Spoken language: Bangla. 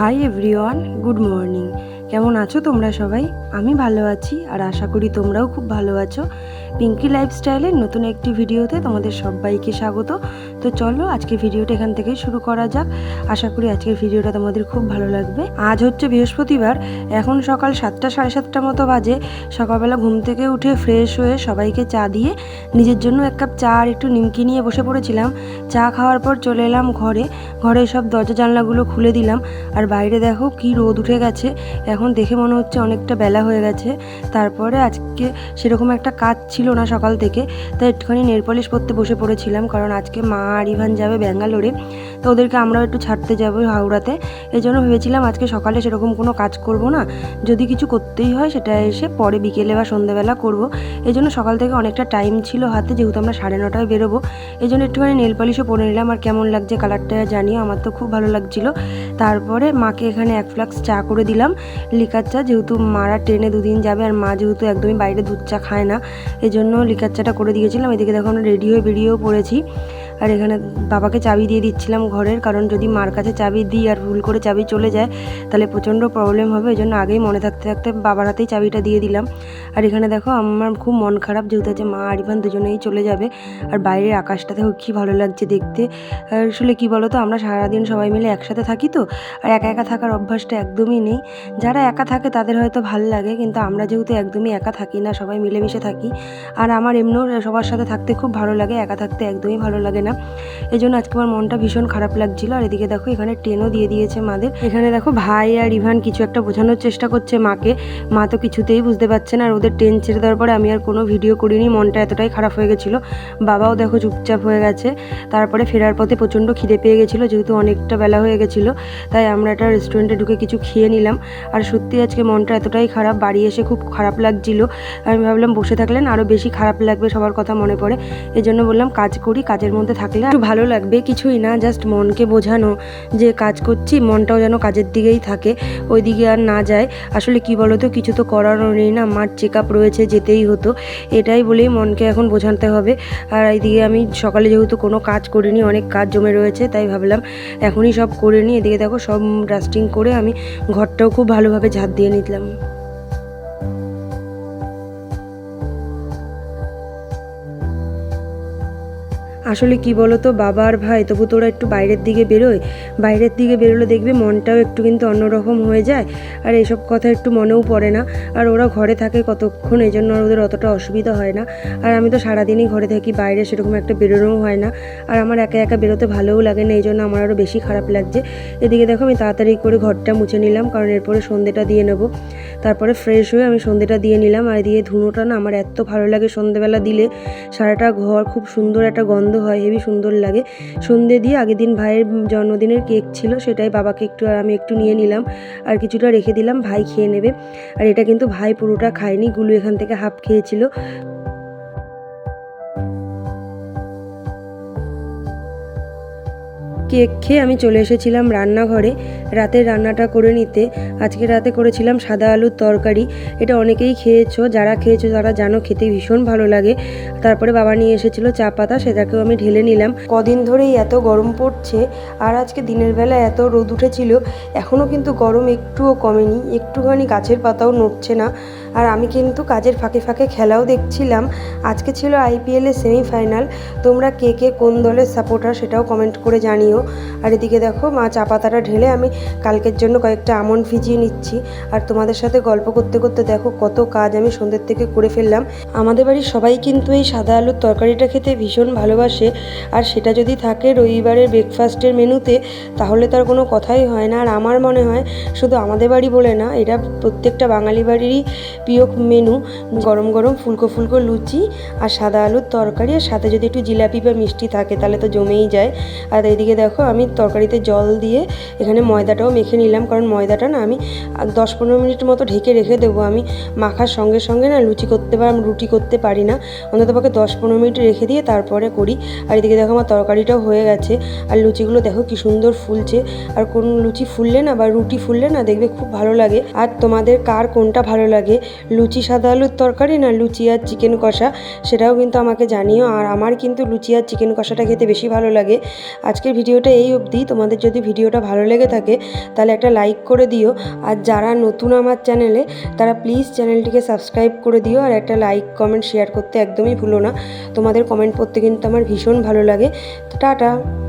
Hi everyone, good morning. কেমন আছো তোমরা সবাই? আমি ভালো আছি আর আশা করি তোমরাও খুব ভালো আছো। পিঙ্কি লাইফস্টাইলের নতুন একটি ভিডিওতে তোমাদের সবাইকে স্বাগত। তো চলো আজকে ভিডিওটা এখান থেকেই শুরু করা যাক। আশা করি আজকের ভিডিওটা তোমাদের খুব ভালো লাগবে। আজ হচ্ছে বৃহস্পতিবার, এখন সকাল সাতটা সাড়ে সাতটা মতো বাজে। সকালবেলা ঘুম থেকে উঠে ফ্রেশ হয়ে সবাইকে চা দিয়ে নিজের জন্য এক কাপ চা আর একটু নিমকি নিয়ে বসে পড়েছিলাম। চা খাওয়ার পর চলে এলাম ঘরে। ঘরে সব দরজা জানলাগুলো খুলে দিলাম। আর বাইরে দেখো কি রোদ উঠে গেছে। এখন দেখে মনে হচ্ছে অনেকটা বেলা হয়ে গেছে। তারপরে আজকে সেরকম একটা কাজ ছিল না সকাল থেকে। তাই একটুখানি নেল পলিশ করতে বসে পড়েছিলাম, কারণ আজকে মা আর ইভান যাবে ব্যাঙ্গালোরে। তো ওদেরকে আমরাও একটু ছাড়তে যাব হাওড়াতে। এই জন্য ভেবেছিলাম আজকে সকালে সেরকম কোনো কাজ করব না। যদি কিছু করতেই হয় সেটা এসে পরে বিকেলে বা সন্ধ্যেবেলা করব। এই জন্য সকাল থেকে অনেকটা টাইম ছিল হাতে, যেহেতু আমরা সাড়ে নটায় বেরোবো। এই জন্য একটুখানি নেল পলিশও পরে নিলাম। আর কেমন লাগছে কালারটা জানিও, আমার তো খুব ভালো লাগছিল। তারপরে মাকে এখানে এক ফ্লাক্স চা করে দিলাম। লিকার চা, যেহেতু মারা ট্রেনে দুদিন যাবে আর মা যেহেতু একদমই বাইরে দুধ চা খায় না, এই জন্য লিকার চাটা করে দিয়েছিলাম। এদিকে দেখো আমরা রেডি হয়ে বেরিয়েও পড়েছি। আর এখানে বাবাকে চাবি দিয়ে দিচ্ছিলাম ঘরের, কারণ যদি মার কাছে চাবি দিই আর ভুল করে চাবি চলে যায়, তাহলে প্রচণ্ড প্রবলেম হবে। ওই জন্য আগেই মনে থাকতে থাকতে বাবার হাতেই চাবিটা দিয়ে দিলাম। আর এখানে দেখো আমার খুব মন খারাপ, যেহেতু আছে মা আর ইভান দুজনেই চলে যাবে। আর বাইরের আকাশটা দেখো কী ভালো লাগছে দেখতে। আসলে কী বলো তো আমরা সারাদিন সবাই মিলে একসাথে থাকি তো, আর একা একা থাকার অভ্যাসটা একদমই নেই। যারা একা থাকে তাদের হয়তো ভালো লাগে, কিন্তু আমরা যেহেতু একদমই একা থাকি না, সবাই মিলেমিশে থাকি। আর আমার এমনিও সবার সাথে থাকতে খুব ভালো লাগে, একা থাকতে একদমই ভালো লাগে না। এই জন্য আজকে আমার মনটা ভীষণ খারাপ লাগছিল। আর এদিকে দেখো, এখানে ট্রেনও দিয়ে দিয়েছে মাদের। এখানে দেখো, ভাই আর ইভান কিছু একটা বোঝানোর চেষ্টা করছে মাকে। মা তো কিছুতেই বুঝতে পারছে না। আর ওদের ট্রেন ছেড়ে দেওয়ার পরে আমি আর কোনো ভিডিও করিনি। মনটা এতটাই খারাপ হয়ে গেছিল। বাবাও দেখো চুপচাপ হয়ে গেছে। তারপরে ফেরার পথে প্রচণ্ড খিদে পেয়ে গেছিল, যেহেতু অনেকটা বেলা হয়ে গেছিল। তাই আমরা একটা রেস্টুরেন্টে ঢুকে কিছু খেয়ে নিলাম। আর সত্যি আজকে মনটা এতটাই খারাপ, বাড়ি এসে খুব খারাপ লাগছিল। আমি ভাবলাম, বসে থাকলেন আরও বেশি খারাপ লাগবে সবার কথা মনে পড়ে। এই জন্য বললাম, কাজ করি, কাজের মধ্যে থাকলে একটু ভালো লাগবে কিছুই না জাস্ট মনকে বোঝানো যে কাজ করছি, মনটাও যেন কাজের দিকেই থাকে ওই দিকে আর না যায়। আসলে কি বলো তো কিছু তো করারও নেই না, মার চেক আপ রয়েছে, যেতেই হতো। এটাই বলেই মনকে এখন বোঝাতে হবে। আর এইদিকে আমি সকালে যেহেতু কোনো কাজ করিনি, অনেক কাজ জমে রয়েছে, তাই ভাবলাম এখনই সব করে নিই। এদিকে দেখো সব ডাস্টিং করে আমি ঘরটাও খুব ভালোভাবে ঝাঁট দিয়ে নিলাম। আসলে কি বলো তো বাবা আর ভাই, তবু তোরা একটু বাইরের দিকে বেরোয়। বাইরের দিকে বেরোলে দেখবে মনটাও একটু কিন্তু অন্যরকম হয়ে যায়। আর এসব কথা একটু মনেও পড়ে না। আর ওরা ঘরে থাকে কতক্ষণ এই জন্য ওদের অতটা অসুবিধা হয় না। আর আমি তো সারাদিনই ঘরে থাকি, বাইরে সেরকম একটা বেরোনোও হয় না। আর আমার একা একা বেরোতে ভালোও লাগে না এই জন্য আমার আরও বেশি খারাপ লাগছে। এদিকে দেখো আমি তাড়াতাড়ি করে ঘরটা মুছে নিলাম, কারণ এরপরে সন্ধেটা দিয়ে নেব। তারপরে ফ্রেশ হয়ে আমি সন্ধেটা দিয়ে নিলাম। আর দিয়ে ধুনোটা না আমার এত ভালো লাগে সন্ধেবেলা দিলে। সারাটা ঘর খুব সুন্দর একটা গন্ধ হয় হেবি সুন্দর লাগে। সন্ধে দিয়ে আগের দিন ভাইয়ের জন্মদিনের কেক ছিল, সেটাই বাবাকে একটু আর আমি একটু নিয়ে নিলাম। আর কিছুটা রেখে দিলাম, ভাই খেয়ে নেবে। আর এটা কিন্তু ভাই পুরোটা খায়নি, গুলু এখান থেকে হাফ খেয়েছিল। কেক খেয়ে আমি চলে এসেছিলাম রান্নাঘরে। রাতের রান্নাটা করে নিতে। আজকে রাতে করেছিলাম সাদা আলুর তরকারি। এটা অনেকেই খেয়েছো, যারা খেয়েছো তারা জানো খেতে ভীষণ ভালো লাগে। তারপরে বাবা নিয়ে এসেছিল চা পাতা, সেটাকেও আমি ঢেলে নিলাম। কদিন ধরেই এত গরম পড়ছে, আর আজকে দিনের বেলা এত রোদ উঠেছিল এখনও কিন্তু গরম একটুও কমেনি। একটুখানি গাছের পাতাও নড়ছে না। আর আমি কিন্তু কাজের ফাঁকে ফাঁকে খেলাও দেখছিলাম। আজকে ছিল আইপিএলের সেমিফাইনাল তোমরা কে কে কোন দলের সাপোর্টার সেটাও কমেন্ট করে জানিও। আর এদিকে দেখো, মা চা পাতাটা ঢেলে আমি কালকের জন্য কয়েকটা আমন ভিজিয়ে নিচ্ছি। আর তোমাদের সাথে গল্প করতে করতে দেখো কত কাজ আমি সন্ধ্যের থেকে করে ফেললাম। আমাদের বাড়ির সবাই কিন্তু এই সাদা আলুর তরকারিটা খেতে ভীষণ ভালোবাসে। আর সেটা যদি থাকে রবিবারের ব্রেকফাস্টের মেনুতে, তাহলে তার কোনো কথাই হয় না। আর আমার মনে হয় শুধু আমাদের বাড়ি বলে না এটা প্রত্যেকটা বাঙালি বাড়িরই প্রিয় মেনু, গরম গরম ফুলকো ফুলকো লুচি আর সাদা আলুর তরকারি আর সাথে যদি একটু জিলাপি বা মিষ্টি থাকে তাহলে তো জমেই যায়। আর এইদিকে দেখো আমি তরকারিতে জল দিয়ে এখানে ময়দাটাও মেখে নিলাম, কারণ ময়দাটা না আমি দশ পনেরো মিনিট মতো ঢেকে রেখে দেবো। আমি মাখার সঙ্গে সঙ্গে না লুচি করতে পার রুটি করতে পারি না। অন্তত পক্ষে দশ পনেরো মিনিট রেখে দিয়ে তারপরে করি। আর এদিকে দেখো আমার তরকারিটাও হয়ে গেছে। আর লুচিগুলো দেখো কি সুন্দর ফুলছে। আর কোন লুচি ফুললে না বা রুটি ফুললে না দেখবে খুব ভালো লাগে। আর তোমাদের কার কোনটা ভালো লাগে? লুচি সাদা আলুর তরকারি না লুচি আর চিকেন কষা, সেটাও কিন্তু আমাকে জানিও। আর আমার কিন্তু লুচি আর চিকেন কষাটা খেতে বেশি ভালো লাগে। আজকের ভিডিওটা এই অবধি। তোমাদের যদি ভিডিওটা ভালো লেগে থাকে, তাহলে একটা লাইক করে দিও। আর যারা নতুন আমার চ্যানেলে তারা প্লিজ চ্যানেলটিকে সাবস্ক্রাইব করে দিও। আর একটা লাইক কমেন্ট শেয়ার করতে একদমই ভুলো না। তোমাদের কমেন্ট পড়তে কিন্তু আমার ভীষণ ভালো লাগে। টাটা!